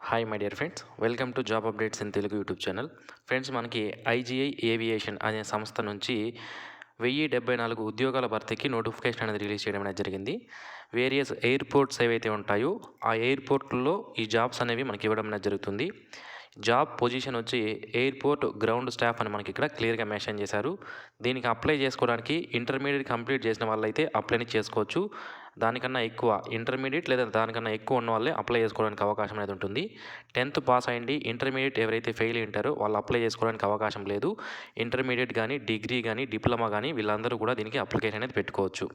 Hi my dear friends welcome to job updates in Telugu YouTube channel friends మనకి IGI aviation అనే సంస్థ నుంచి వెయ్యి డెబ్బై నాలుగు ఉద్యోగాల భర్తీకి నోటిఫికేషన్ అనేది రిలీజ్ చేయడం అనేది జరిగింది. వేరియస్ ఎయిర్పోర్ట్స్ ఏవైతే ఉంటాయో ఆ ఎయిర్పోర్ట్లో ఈ జాబ్స్ అనేవి మనకి ఇవ్వడం అనేది జరుగుతుంది. జాబ్ పొజిషన్ వచ్చి ఎయిర్పోర్ట్ గ్రౌండ్ స్టాఫ్ అని మనకి ఇక్కడ క్లియర్గా మెన్షన్ చేశారు. దీనికి అప్లై చేసుకోవడానికి ఇంటర్మీడియట్ కంప్లీట్ చేసిన వాళ్ళైతే అప్లైని చేసుకోవచ్చు. దానికన్నా ఎక్కువ ఇంటర్మీడియట్ లేదా దానికన్నా ఎక్కువ ఉన్న వాళ్ళే అప్లై చేసుకోవడానికి అవకాశం అనేది ఉంటుంది. టెన్త్ పాస్ అయ్యండి ఇంటర్మీడియట్ ఎవరైతే ఫెయిల్ అయి ఉంటారో వాళ్ళు అప్లై చేసుకోవడానికి అవకాశం లేదు. ఇంటర్మీడియట్ కానీ డిగ్రీ కానీ డిప్లొమా కానీ వీళ్ళందరూ కూడా దీనికి అప్లికేషన్ అనేది పెట్టుకోవచ్చు.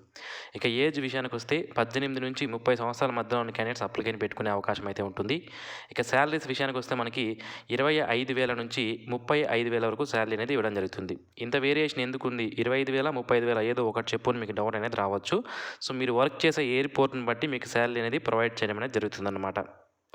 ఇక ఏజ్ విషయానికి వస్తే పద్దెనిమిది నుంచి ముప్పై సంవత్సరాల మధ్యలో ఉన్న క్యాండిడేట్స్ అప్లికేషన్ పెట్టుకునే అవకాశం అయితే ఉంటుంది. ఇక శాలరీస్ విషయానికి వస్తే మనకి ఇరవై ఐదు వేల నుంచి ముప్పై ఐదు వేల వరకు శాలరీ అనేది ఇవ్వడం జరుగుతుంది. ఇంత వేరియేషన్ ఎందుకు ఉంది ఇరవై ఐదు వేల ముప్పై ఐదు వేల ఏదో ఒకటి చెప్పు మీకు డౌట్ అనేది రావచ్చు. సో మీరు వర్క్ చేసే ఎయిర్పోర్ట్ని బట్టి మీకు శాలరీ అనేది ప్రొవైడ్ చేయడం అనేది జరుగుతుందన్నమాట.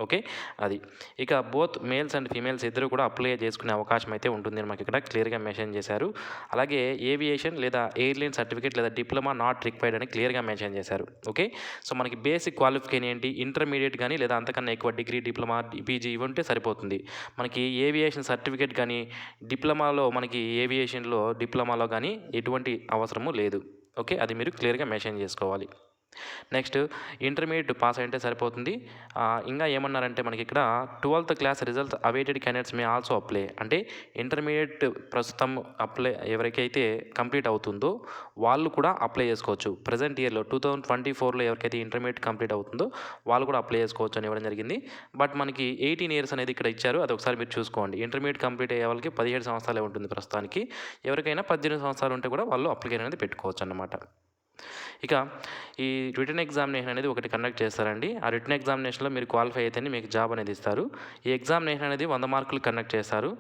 ఓకే? అది. ఇక బోత్ మేల్స్ అండ్ ఫీమేల్స్ ఇద్దరు కూడా అప్లై చేసుకునే అవకాశం అయితే ఉంటుంది అని మాకు ఇక్కడ క్లియర్గా మెన్షన్ చేశారు. అలాగే ఏవియేషన్ లేదా ఎయిర్లైన్ సర్టిఫికేట్ లేదా డిప్లొమా నాట్ రిక్వైర్డ్ అని క్లియర్గా మెన్షన్ చేశారు. ఓకే? సో మనకి బేసిక్ క్వాలిఫికేషన్ ఏంటి? ఇంటర్మీడియట్ కానీ లేదా అంతకన్నా ఎక్కువ డిగ్రీ డిప్లొమా పీజీ ఇవి ఉంటే సరిపోతుంది. మనకి ఏవియేషన్ సర్టిఫికేట్ కానీ డిప్లొమాలో మనకి ఏవియేషన్లో డిప్లొమాలో కానీ ఎటువంటి అవసరము లేదు. ఓకే? అది మీరు క్లియర్గా మెన్షన్ చేసుకోవాలి. నెక్స్ట్ ఇంటర్మీడియట్ పాస్ అయితే సరిపోతుంది. ఇంకా ఏమన్నారంటే మనకి ఇక్కడ twelfth class results awaited candidates may also apply. అంటే ఇంటర్మీడియట్ ప్రస్తుతం అప్లై ఎవరికైతే కంప్లీట్ అవుతుందో వాళ్ళు కూడా అప్లై చేసుకోవచ్చు. ప్రజెంట్ ఇయర్లో టూ థౌజండ్ ట్వంటీ ఫోర్లో ఎవరికైతే ఇంటర్మీడియట్ కంప్లీట్ అవుతుందో వాళ్ళు కూడా అప్లై చేసుకోవచ్చు అని ఇవ్వడం జరిగింది. బట్ మనకి ఎయిటీన్ ఇయర్స్ అనేది ఇక్కడ ఇచ్చారు. అది ఒకసారి మీరు చూసుకోండి. ఇంటర్మీడియట్ కంప్లీట్ అయ్యే వాళ్ళకి పదిహేడు సంవత్సరాలే ఉంటుంది ప్రస్తుతానికి. ఎవరికైనా పద్దెనిమిది సంవత్సరాలు ఉంటే కూడా వాళ్ళు అప్లికేషన్ అనేది పెట్టుకోవచ్చు అన్నమాట. ఇక ఈ రిటర్న్ ఎగ్జామినేషన్ అనేది ఒకటి కండక్ట్ చేస్తారండి. ఆ రిటర్న్ ఎగ్జామినేషన్లో మీరు క్వాలిఫై అయితేనే మీకు జాబ్ అనేది ఇస్తారు. ఈ ఎగ్జామినేషన్ అనేది వంద మార్కులు కండక్ట్ చేస్తారు.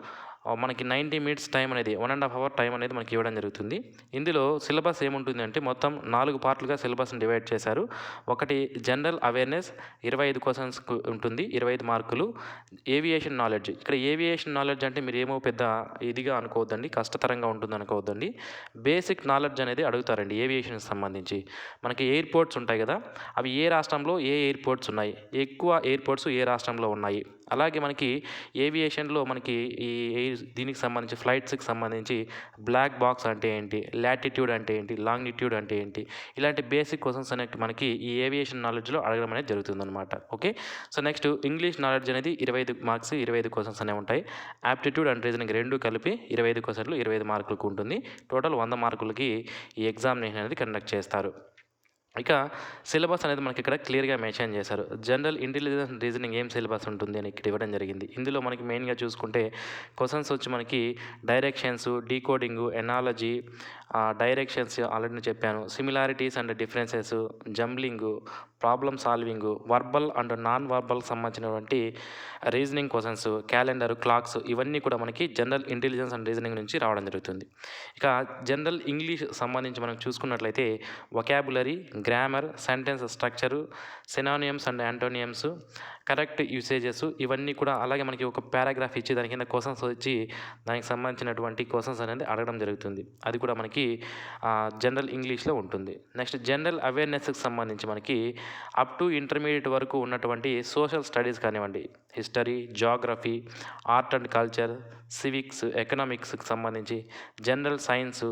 మనకి నైంటీ మినిట్స్ టైం అనేది one and half hour time అనేది మనకి ఇవ్వడం జరుగుతుంది. ఇందులో సిలబస్ ఏముంటుంది అంటే మొత్తం నాలుగు పార్ట్లుగా సిలబస్ని డివైడ్ చేశారు. ఒకటి జనరల్ అవేర్నెస్ ఇరవై ఐదు క్వశ్చన్స్ ఉంటుంది ఇరవై ఐదు మార్కులు. ఏవియేషన్ నాలెడ్జ్ ఇక్కడ ఏవియేషన్ నాలెడ్జ్ అంటే మీరు ఏమో పెద్ద ఇదిగా అనుకోవద్దండి కష్టతరంగా ఉంటుంది అనుకోవద్దండి. బేసిక్ నాలెడ్జ్ అనేది అడుగుతారండి ఏవియేషన్కి సంబంధించి. మనకి ఎయిర్పోర్ట్స్ ఉంటాయి కదా అవి ఏ రాష్ట్రంలో ఏ ఎయిర్పోర్ట్స్ ఉన్నాయి? ఎక్కువ ఎయిర్పోర్ట్స్ ఏ రాష్ట్రంలో ఉన్నాయి? అలాగే మనకి ఏవియేషన్లో మనకి ఈ ఎయిర్ దీనికి సంబంధించి ఫ్లైట్స్కి సంబంధించి బ్లాక్ బాక్స్ అంటే ఏంటి లాటిట్యూడ్ అంటే ఏంటి లాంగిట్యూడ్ అంటే ఏంటి ఇలాంటి బేసిక్ క్వశ్చన్స్ అనేవి మనకి ఈ ఏవియేషన్ నాలెడ్జ్లో అడగడం అనేది జరుగుతుందన్నమాట. Okay? So next English knowledge అనేది ఇరవై ఐదు మార్క్స్ ఇరవై ఐదు క్వశ్చన్స్ అనేవి ఉంటాయి. యాప్టిట్యూడ్ అండ్ రీజనింగ్ రెండు కలిపి ఇరవై ఐదు క్వశ్చన్లు ఇరవై ఐదు మార్కులకు ఉంటుంది. టోటల్ వంద మార్కులకి ఈ ఎగ్జామినేషన్ అనేది కండక్ట్ చేస్తారు. ఇక సిలబస్ అనేది మనకి ఇక్కడ క్లియర్గా మెన్షన్ చేశారు. జనరల్ ఇంటెలిజెన్స్ రీజనింగ్ ఏం సిలబస్ ఉంటుంది అని ఇక్కడ ఇవ్వడం జరిగింది. ఇందులో మనకి మెయిన్గా చూసుకుంటే క్వశ్చన్స్ వచ్చి మనకి directions decoding analogy directions already చెప్పాను. Similarities and differences jumbling problem solving verbal and non verbal సంబంధించినటువంటి రీజనింగ్ క్వశ్చన్స్ క్యాలెండర్ క్లాక్స్ ఇవన్నీ కూడా మనకి జనరల్ ఇంటెలిజెన్స్ అండ్ రీజనింగ్ నుంచి రావడం జరుగుతుంది. ఇక జనరల్ ఇంగ్లీష్ సంబంధించి మనం చూసుకున్నట్లయితే vocabulary grammar sentence structure synonyms and antonyms correct usages ఇవన్నీ కూడా అలాగే మనకి ఒక పారాగ్రాఫ్ ఇచ్చి దాని కింద క్వశ్చన్స్ వచ్చి దానికి సంబంధించినటువంటి క్వశ్చన్స్ అనేది అడగడం జరుగుతుంది. అది కూడా మనకి జనరల్ ఇంగ్లీష్లో ఉంటుంది. నెక్స్ట్ జనరల్ అవేర్నెస్కి సంబంధించి మనకి అప్ టు ఇంటర్మీడియట్ వరకు ఉన్నటువంటి సోషల్ స్టడీస్ కానివ్వండి history geography art and culture civics ఎకనామిక్స్కి సంబంధించి జనరల్ సైన్స్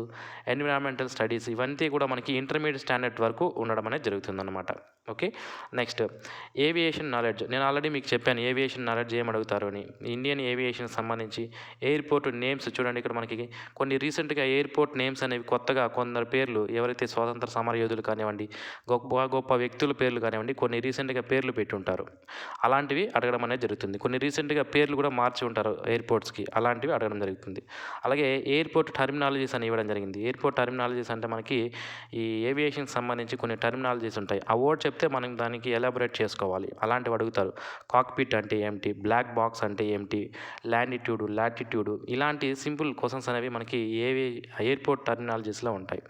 ఎన్విరాన్మెంటల్ స్టడీస్ ఇవన్నీ కూడా మనకి ఇంటర్మీడియట్ స్టాండర్డ్ వరకు ఉండడం అనేది జరుగుతుందన్నమాట. ఓకే? Next aviation knowledge. నేను ఆల్రెడీ మీకు చెప్పాను ఏవియేషన్ నాలెడ్జ్ ఏం అని. ఇండియన్ ఏవియేషన్ సంబంధించి ఎయిర్పోర్ట్ నేమ్స్ చూడండి ఇక్కడ మనకి కొన్ని రీసెంట్గా ఎయిర్పోర్ట్ నేమ్స్ అనేవి కొత్తగా కొందరు పేర్లు ఎవరైతే స్వాతంత్ర సమరయోధులు కానివ్వండి గొప్ప గొప్ప వ్యక్తుల పేర్లు కానివ్వండి కొన్ని రీసెంట్గా పేర్లు పెట్టుంటారు. అలాంటివి అడగడం అనేది జరుగుతుంది. కొన్ని రీసెంట్గా పేర్లు కూడా మార్చి ఉంటారు ఎయిర్పోర్ట్స్కి అలాంటివి అడగడం జరుగుతుంది. అలాగే ఎయిర్పోర్ట్ టర్మినాలజీస్ అని ఇవ్వడం జరిగింది. ఎయిర్పోర్ట్ టర్మినాలజీస్ అంటే మనకి ఈ ఏవియేషన్కి సంబంధించి కొన్ని టర్మినాలజీస్ ఉంటాయి. ఆ వర్డ్ చెప్తే మనం దానికి ఎలాబొరేట్ చేసుకోవాలి అలాంటివి అడుగుతారు. కాక్పిట్ అంటే ఏమిటి? బ్లాక్ బాక్స్ అంటే ఏమిటి? లాండిట్యూడ్ లాటిట్యూడ్ ఇలాంటి సింపుల్ క్వశ్చన్స్ అనేవి మనకి ఏవి ఎయిర్పోర్ట్ టర్మినాలజీస్లో ఉంటాయి.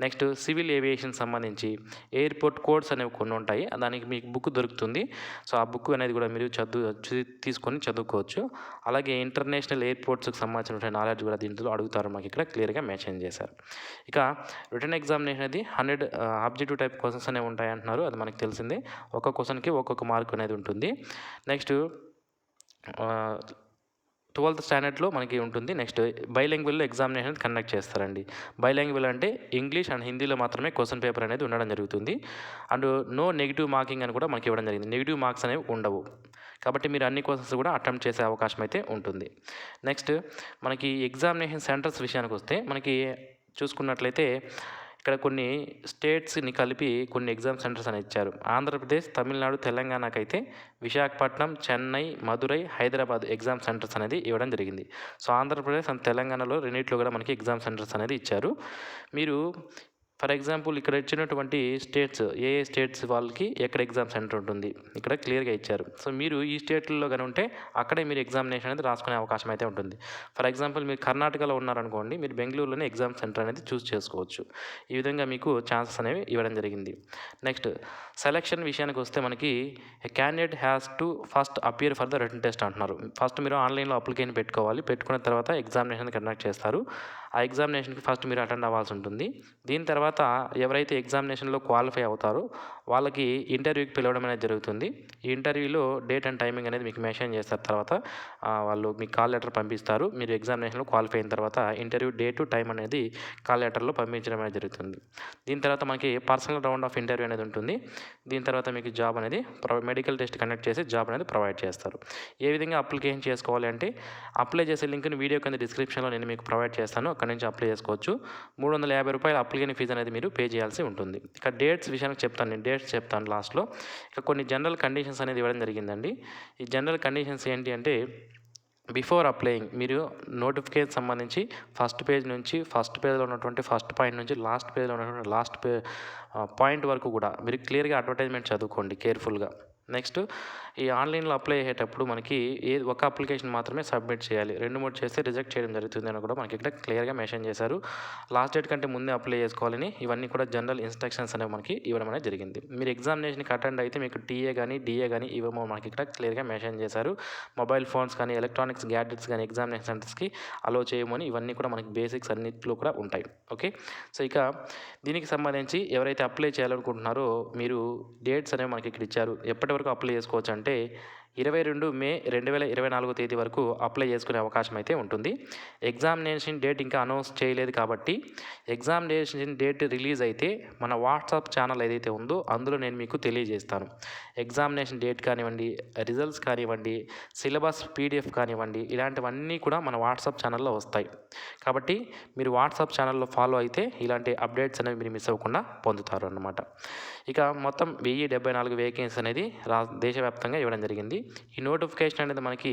నెక్స్ట్ సివిల్ ఏవియేషన్ సంబంధించి ఎయిర్పోర్ట్ కోడ్స్ అనేవి కొన్ని ఉంటాయి. దానికి మీకు బుక్ దొరుకుతుంది. సో ఆ బుక్ అనేది కూడా మీరు చదువు చూ- తీసుకొని చదువుకోవచ్చు. అలాగే ఇంటర్నేషనల్ ఎయిర్పోర్ట్స్కి సంబంధించిన నాలెడ్జ్ కూడా దీంట్లో అడుగుతారు. మాకు ఇక్కడ క్లియర్గా మెన్షన్ చేశారు. ఇక రిటర్న్ ఎగ్జామినేషన్ అనేది హండ్రెడ్ ఆబ్జెక్టివ్ టైప్ క్వశ్చన్స్ అనేవి ఉంటాయి అంటున్నారు అది మనకు తెలిసిందే. ఒక్కొక్క క్వశ్చన్కి ఒక్కొక్క మార్క్ అనేది ఉంటుంది. నెక్స్ట్ ట్వెల్త్ స్టాండర్డ్లో మనకి ఉంటుంది. నెక్స్ట్ బైలాంగ్వేజ్లో ఎగ్జామినేషన్ కండక్ట్ చేస్తారండి. బైలాంగ్వేజ్ అంటే ఇంగ్లీష్ అండ్ హిందీలో మాత్రమే క్వశ్చన్ పేపర్ అనేది ఉండడం జరుగుతుంది. అండ్ నో నెగిటివ్ మార్కింగ్ అని కూడా మనకి ఇవ్వడం జరిగింది. నెగిటివ్ మార్క్స్ అనేవి ఉండవు. కాబట్టి మీరు అన్ని క్వశ్చన్స్ కూడా అటెంప్ట్ చేసే అవకాశం అయితే ఉంటుంది. నెక్స్ట్ మనకి ఎగ్జామినేషన్ సెంటర్స్ విషయానికి వస్తే మనకి చూసుకున్నట్లయితే ఇక్కడ కొన్ని స్టేట్స్ని కలిపి కొన్ని ఎగ్జామ్ సెంటర్స్ అని ఇచ్చారు. ఆంధ్రప్రదేశ్ తమిళనాడు తెలంగాణకైతే విశాఖపట్నం చెన్నై మధురై హైదరాబాద్ ఎగ్జామ్ సెంటర్స్ అనేది ఇవ్వడం జరిగింది. సో ఆంధ్రప్రదేశ్ అండ్ తెలంగాణలో రెండింటిలో కూడా మనకి ఎగ్జామ్ సెంటర్స్ అనేది ఇచ్చారు. మీరు ఫర్ ఎగ్జాంపుల్ ఇక్కడ ఇచ్చినటువంటి స్టేట్స్ ఏ ఏ స్టేట్స్ వాళ్ళకి ఎక్కడ ఎగ్జామ్ సెంటర్ ఉంటుంది ఇక్కడ క్లియర్గా ఇచ్చారు. సో మీరు ఈ స్టేట్లలో కానీ ఉంటే అక్కడే మీరు ఎగ్జామినేషన్ అనేది రాసుకునే అవకాశం అయితే ఉంటుంది. ఫర్ ఎగ్జాంపుల్ మీరు కర్ణాటకలో ఉన్నారనుకోండి మీరు బెంగళూరులోనే ఎగ్జామ్ సెంటర్ అనేది చూస్ చేసుకోవచ్చు. ఈ విధంగా మీకు ఛాన్సెస్ అనేవి ఇవ్వడం జరిగింది. నెక్స్ట్ సెలక్షన్ విషయానికి వస్తే మనకి candidate has to first appear for the written test అంటున్నారు. ఫస్ట్ మీరు ఆన్లైన్లో అప్లికేషన్ పెట్టుకోవాలి పెట్టుకున్న తర్వాత ఎగ్జామినేషన్ కండక్ట్ చేస్తారు. ఆ ఎగ్జామినేషన్కి ఫస్ట్ మీరు అటెండ్ అవ్వాల్సి ఉంటుంది. దీని తర్వాత తర్వాత ఎవరైతే ఎగ్జామినేషన్లో క్వాలిఫై అవుతారో వాళ్ళకి ఇంటర్వ్యూకి పిలవడం అనేది జరుగుతుంది. ఈ ఇంటర్వ్యూలో డేట్ అండ్ టైమింగ్ అనేది మీకు మెన్షన్ చేస్తారు తర్వాత వాళ్ళు మీకు కాల్ లెటర్ పంపిస్తారు. మీరు ఎగ్జామినేషన్లో క్వాలిఫై అయిన తర్వాత ఇంటర్వ్యూ డేటు టైం అనేది కాల్ లెటర్లో పంపించడం అనేది జరుగుతుంది. దీని తర్వాత మనకి పర్సనల్ రౌండ్ ఆఫ్ ఇంటర్వ్యూ అనేది ఉంటుంది. దీని తర్వాత మీకు జాబ్ అనేది మెడికల్ టెస్ట్ కండక్ట్ చేసి జాబ్ అనేది ప్రొవైడ్ చేస్తారు. ఏ విధంగా అప్లికేషన్ చేసుకోవాలి అంటే అప్లై చేసే లింక్ని వీడియో కింద డిస్క్రిప్షన్లో నేను మీకు ప్రొవైడ్ చేస్తాను. అక్కడ నుంచి అప్లై చేసుకోవచ్చు. మూడు వందల యాభై రూపాయల అప్లికేషన్ ఫీజు అనేది మీరు పే చేయాల్సి ఉంటుంది. ఇక డేట్స్ విషయానికి చెప్తాను నేను డేట్స్ చెప్తాను లాస్ట్లో ఇక కొన్ని జనరల్ కండిషన్స్ అనేది ఇవ్వడం జరిగిందండి. ఈ జనరల్ కండిషన్స్ ఏంటి అంటే బిఫోర్ అప్లయింగ్ మీరు నోటిఫికేషన్ సంబంధించి ఫస్ట్ పేజ్ నుంచి ఫస్ట్ పేజ్లో ఉన్నటువంటి ఫస్ట్ పాయింట్ నుంచి లాస్ట్ పేజ్లో ఉన్నటువంటి లాస్ట్ పే పాయింట్ వరకు కూడా మీరు క్లియర్గా అడ్వర్టైజ్మెంట్ చదువుకోండి కేర్ఫుల్గా నెక్స్ట్ ఈ ఆన్లైన్లో అప్లై అయ్యేటప్పుడు మనకి ఏ ఒక అప్లికేషన్ మాత్రమే సబ్మిట్ చేయాలి. రెండు మూడు చేస్తే రిజెక్ట్ చేయడం జరుగుతుంది అని కూడా మనకి ఇక్కడ క్లియర్గా మెన్షన్ చేశారు. లాస్ట్ డేట్ కంటే ముందే అప్లై చేసుకోవాలని ఇవన్నీ కూడా జనరల్ ఇన్స్ట్రక్షన్స్ అనేవి మనకి ఇవ్వడం అనేది జరిగింది. మీరు ఎగ్జామినేషన్కి అటెండ్ అయితే మీకు టీఏ కానీ డిఏ కానీ ఇవేమో మనకి ఇక్కడ క్లియర్గా మెన్షన్ చేశారు. మొబైల్ ఫోన్స్ కానీ ఎలక్ట్రానిక్స్ గ్యాడ్జెట్స్ కానీ ఎగ్జామినేషన్ సెంటర్స్కి అలో చేయమని ఇవన్నీ కూడా మనకి బేసిక్స్ అన్నింటిలో కూడా ఉంటాయి. ఓకే? సో ఇక దీనికి సంబంధించి ఎవరైతే అప్లై చేయాలనుకుంటున్నారో మీరు డేట్స్ అనేవి మనకి ఇక్కడ ఇచ్చారు. ఎప్పటి వరకు అప్లై చేసుకోవచ్చు అంటే ఇరవై రెండు మే రెండు వేల ఇరవై నాలుగో తేదీ వరకు అప్లై చేసుకునే అవకాశం అయితే ఉంటుంది. ఎగ్జామినేషన్ డేట్ ఇంకా అనౌన్స్ చేయలేదు కాబట్టి ఎగ్జామినేషన్ డేట్ రిలీజ్ అయితే మన వాట్సాప్ ఛానల్ ఏదైతే ఉందో అందులో నేను మీకు తెలియజేస్తాను. ఎగ్జామినేషన్ డేట్ కానివ్వండి రిజల్ట్స్ కానివ్వండి సిలబస్ పీడిఎఫ్ కానివ్వండి ఇలాంటివన్నీ కూడా మన వాట్సాప్ ఛానల్లో వస్తాయి. కాబట్టి మీరు వాట్సాప్ ఛానల్లో ఫాలో అయితే ఇలాంటి అప్డేట్స్ అనేవి మీరు మిస్ అవ్వకుండా పొందుతారు అన్నమాట ఇక మొత్తం వెయ్యి డెబ్బై నాలుగు వేకెన్సీ అనేది రా దేశవ్యాప్తంగా ఇవ్వడం జరిగింది. ఈ నోటిఫికేషన్ అనేది మనకి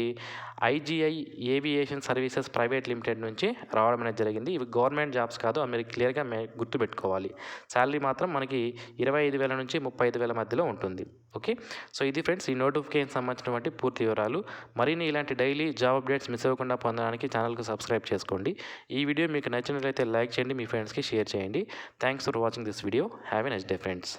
IGI aviation services private limited నుంచి రావడం అనేది జరిగింది. ఇవి గవర్నమెంట్ జాబ్స్ కాదు మీరు క్లియర్గా మే గుర్తుపెట్టుకోవాలి. శాలరీ మాత్రం మనకి ఇరవై ఐదు వేల నుంచి ముప్పై ఐదు వేల మధ్యలో ఉంటుంది. ఓకే? సో ఇది ఫ్రెండ్స్ ఈ నోటిఫికేషన్ సంబంధించినటువంటి పూర్తి వివరాలు. మరిన్ని ఇలాంటి డైలీ జాబ్ అప్డేట్స్ మిస్ అవ్వకుండా పొందడానికి ఛానల్కి సబ్స్క్రైబ్ చేసుకోండి. ఈ వీడియో మీకు నచ్చినట్లయితే లైక్ చేయండి మీ ఫ్రెండ్స్కి షేర్ చేయండి. Thanks for watching this video. Have a next day friends.